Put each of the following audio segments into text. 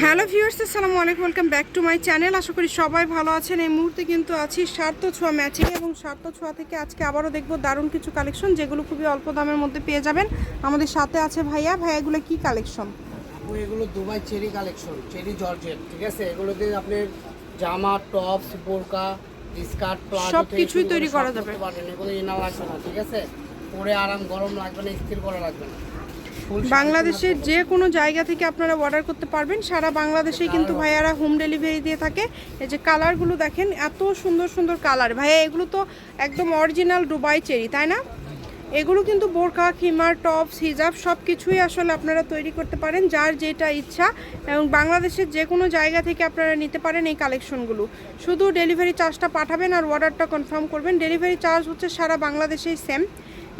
Hello viewers আসসালামু আলাইকুম welcome back to my channel. আশা করি সবাই ভালো আছেন। এই মুহূর্তে কিন্তু আছি স্বার্থ ছোঁয়া ম্যাচিং এবং স্বার্থ ছোঁয়া থেকে আজকে আবারও দেখব দারুণ কিছু কালেকশন যেগুলো খুবই অল্প দামের মধ্যে পেয়ে যাবেন। আমাদের সাথে আছে ভাইয়া। ভাইয়াগুলো কি কালেকশন? এগুলো Dubai cherry collection cherry georgette ঠিক আছে? এগুলোতে আপনার জামা টপস বোরকা স্কার্ট সব কিছুই তৈরি করা যাবে। এগুলো ইনা লাগবে না ঠিক আছে? পরে আরাম গরম লাগবে না স্থির করা লাগবে না। বাংলাদেশের যে কোনো জায়গা থেকে আপনারা অর্ডার করতে পারবেন। সারা বাংলাদেশে কিন্তু ভাইয়ারা হোম ডেলিভারি দিয়ে থাকে। এই যে কালারগুলো দেখেন এত সুন্দর সুন্দর কালার ভাইয়া এগুলো তো একদম অরিজিনাল ডুবাই চেরি তাই না? এগুলো কিন্তু বোরকা খিমার টপস হিজাব সব কিছুই আসলে আপনারা তৈরি করতে পারেন যার যেটা ইচ্ছা। এবং বাংলাদেশের যে কোনো জায়গা থেকে আপনারা নিতে পারেন এই কালেকশনগুলো শুধু ডেলিভারি চার্জটা পাঠাবেন আর অর্ডারটা কনফার্ম করবেন। ডেলিভারি চার্জ হচ্ছে সারা বাংলাদেশেই সেম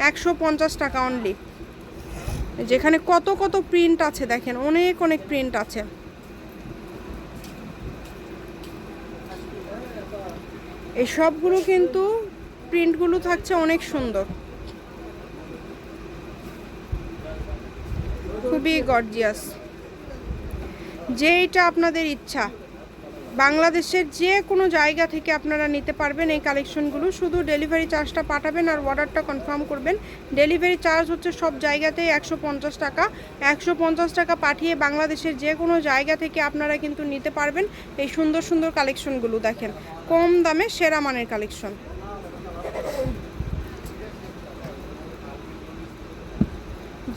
একশো পঞ্চাশ টাকা অনলি যেখানে কত কত প্রিন্ট আছে দেখেন, অনেক অনেক প্রিন্ট আছে। এই সবগুলো কিন্তু প্রিন্টগুলো থাকছে অনেক সুন্দর। খুবই গর্জিয়াস যেইটা আপনাদের ইচ্ছা। বাংলাদেশের যে কোনো জায়গা থেকে আপনারা নিতে পারবেন এই কালেকশনগুলো। শুধু ডেলিভারি চার্জটা পাঠাবেন আর অর্ডারটা কনফার্ম করবেন। ডেলিভারি চার্জ হচ্ছে সব জায়গাতেই একশো পঞ্চাশ টাকা। একশো পঞ্চাশ টাকা পাঠিয়ে বাংলাদেশের যে কোনো জায়গা থেকে আপনারা কিন্তু নিতে পারবেন এই সুন্দর সুন্দর কালেকশনগুলো দেখেন। কম দামে সেরা মানের কালেকশন।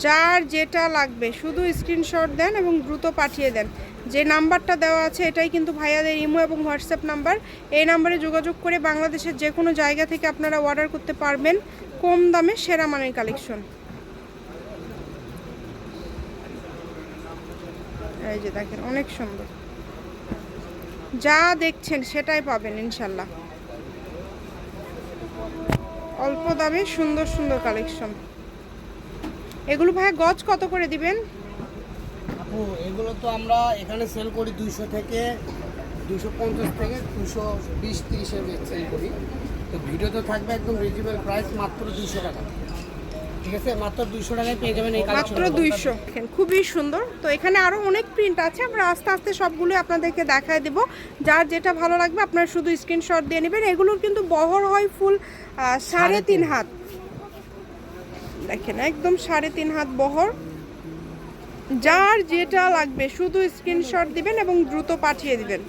যার যেটা লাগবে, শুধু স্ক্রিনশট দেন এবং দ্রুত পাঠিয়ে দেন। যে নাম্বারটা দেওয়া আছে, এটাই কিন্তু ভাইয়াদের ইমো এবং হোয়াটসঅ্যাপ নাম্বার। এই নাম্বারে যোগাযোগ করে বাংলাদেশের যে কোনো জায়গা থেকে আপনারা অর্ডার করতে পারবেন কম দামে সেরা মানের কালেকশন এই যে দেখেন, অনেক সুন্দর। যা দেখছেন সেটাই পাবেন ইনশাল্লাহ। অল্প দামে সুন্দর সুন্দর কালেকশন এগুলো ভাই গজ কত করে দিবেন? আপু এগুলো তো আমরা এখানে সেল করি দুইশো থেকে দুশো পঞ্চাশ থেকে দুশো বিশ তিরিশের সেল করি। তো ভিডিওতে থাকবে একদম রিজনেবল প্রাইস মাত্র দুইশো টাকা। ঠিক আছে? মাত্র দুইশো টাকায় পেয়ে যাবেন এই মাত্র দুইশো। খুবই সুন্দর। তো এখানে আরও অনেক প্রিন্ট আছে। আমরা আস্তে আস্তে সবগুলো আপনাদেরকে দেখায় দেব। যার যেটা ভালো লাগবে আপনারা শুধু স্ক্রিনশট দিয়ে নেবেন। এগুলোর কিন্তু বহর হয় ফুল সাড়ে তিন হাত। দেখেন, একদম সাড়ে তিন হাত বহর। যার যেটা লাগবে, শুধু স্ক্রিনশট দিবেন এবং দ্রুত পাঠিয়ে দিবেন।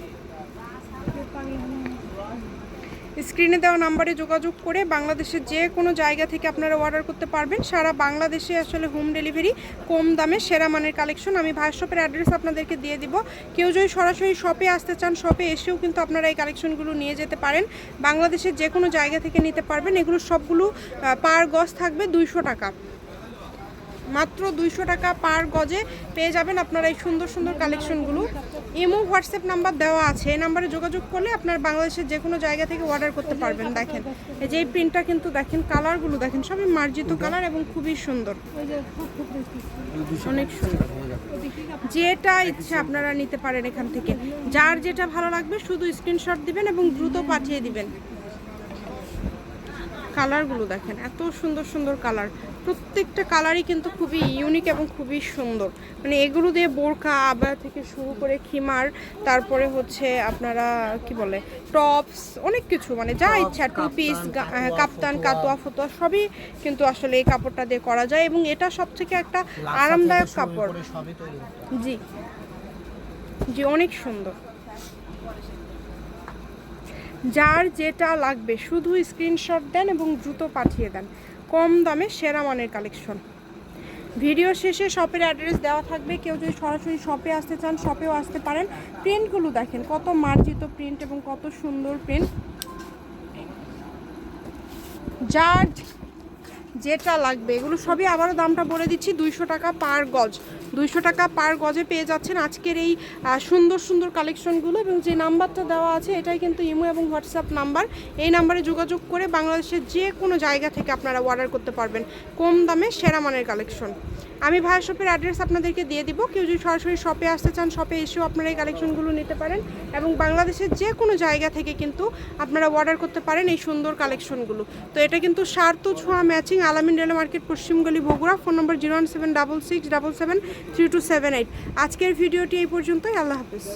স্ক্রিনে দেওয়া নাম্বারে যোগাযোগ করে বাংলাদেশের যে কোনো জায়গা থেকে আপনারা অর্ডার করতে পারবেন। সারা বাংলাদেশে আসলে হোম ডেলিভারি কম দামে সেরা মানের কালেকশন আমি ভাই শপের অ্যাড্রেস আপনাদেরকে দিয়ে দিব। কেউ যদি সরাসরি শপে আসতে চান শপে এসেও কিন্তু আপনারা এই কালেকশনগুলো নিয়ে যেতে পারেন। বাংলাদেশের যে কোনো জায়গা থেকে নিতে পারবেন। এগুলো সবগুলো পার গজ থাকবে দুইশো টাকা। মাত্র দুইশো টাকা পার গজে পেয়ে যাবেন আপনারা এই সুন্দর সুন্দর কালেকশনগুলো। ইমো, হোয়াটসঅ্যাপ নাম্বার দেওয়া আছে। এই নাম্বারে যোগাযোগ করলে আপনার বাংলাদেশের যে কোনো জায়গা থেকে অর্ডার করতে পারবেন। দেখেন, এই যে এই প্রিন্টটা কিন্তু দেখেন কালারগুলো দেখেন, সবই মার্জিত কালার এবং খুবই সুন্দর। অনেক সুন্দর। যেটা ইচ্ছে আপনারা নিতে পারেন এখান থেকে। যার যেটা ভালো লাগবে শুধু স্ক্রিনশট দিবেন এবং দ্রুত পাঠিয়ে দিবেন। কালারগুলো দেখেন এত সুন্দর সুন্দর কালার। প্রত্যেকটা কালারই কিন্তু খুবই ইউনিক এবং খুবই সুন্দর। মানে এগুলো দিয়ে বোরকা আবা থেকে শুরু করে খিমার তারপরে হচ্ছে আপনারা কি বলে টপস অনেক কিছু মানে যা ইচ্ছা টু পিস কাপ্তান কাতোয়া ফতোয়া সবই কিন্তু আসলে এই কাপড়টা দিয়ে করা যায় এবং এটা সব থেকে একটা আরামদায়ক কাপড়। জি জি অনেক সুন্দর। যার যেটা লাগবে, শুধু স্ক্রিনশট দেন এবং দ্রুত পাঠিয়ে দেন। কম দামে সেরা মানের কালেকশন ভিডিও শেষে শপের অ্যাড্রেস দেওয়া থাকবে। কেউ যদি সরাসরি শপে আসতে চান শপেও আসতে পারেন। প্রিন্টগুলো দেখেন, কত মার্জিত প্রিন্ট এবং কত সুন্দর প্রিন্ট যার যেটা লাগবে, এগুলো সবই আবারও দামটা বলে দিচ্ছি, দুইশো টাকা পার গজ। দুইশো টাকা পার গজে পেয়ে যাচ্ছেন আজকের এই সুন্দর সুন্দর কালেকশনগুলো এবং যে নাম্বারটা দেওয়া আছে, এটাই কিন্তু ইমো এবং হোয়াটসঅ্যাপ নাম্বার। এই নাম্বারে যোগাযোগ করে বাংলাদেশের যে কোনো জায়গা থেকে আপনারা অর্ডার করতে পারবেন। কম দামে সেরা মানের কালেকশন। আমি ভাইয়া শপের অ্যাড্রেস আপনাদেরকে দিয়ে দিব। কেউ যদি সরাসরি শপে আসতে চান শপে এসেও আপনারা এই কালেকশনগুলো নিতে পারেন এবং বাংলাদেশের যে কোনো জায়গা থেকে কিন্তু আপনারা অর্ডার করতে পারেন এই সুন্দর কালেকশনগুলো তো এটা কিন্তু সার্ত ছোঁয়া matching Alamin rail market পশ্চিমগলি Bogura phone number zero one seven double six double seven three two seven eight আজকের ভিডিওটি এই পর্যন্তই, আল্লাহ হাফিজ।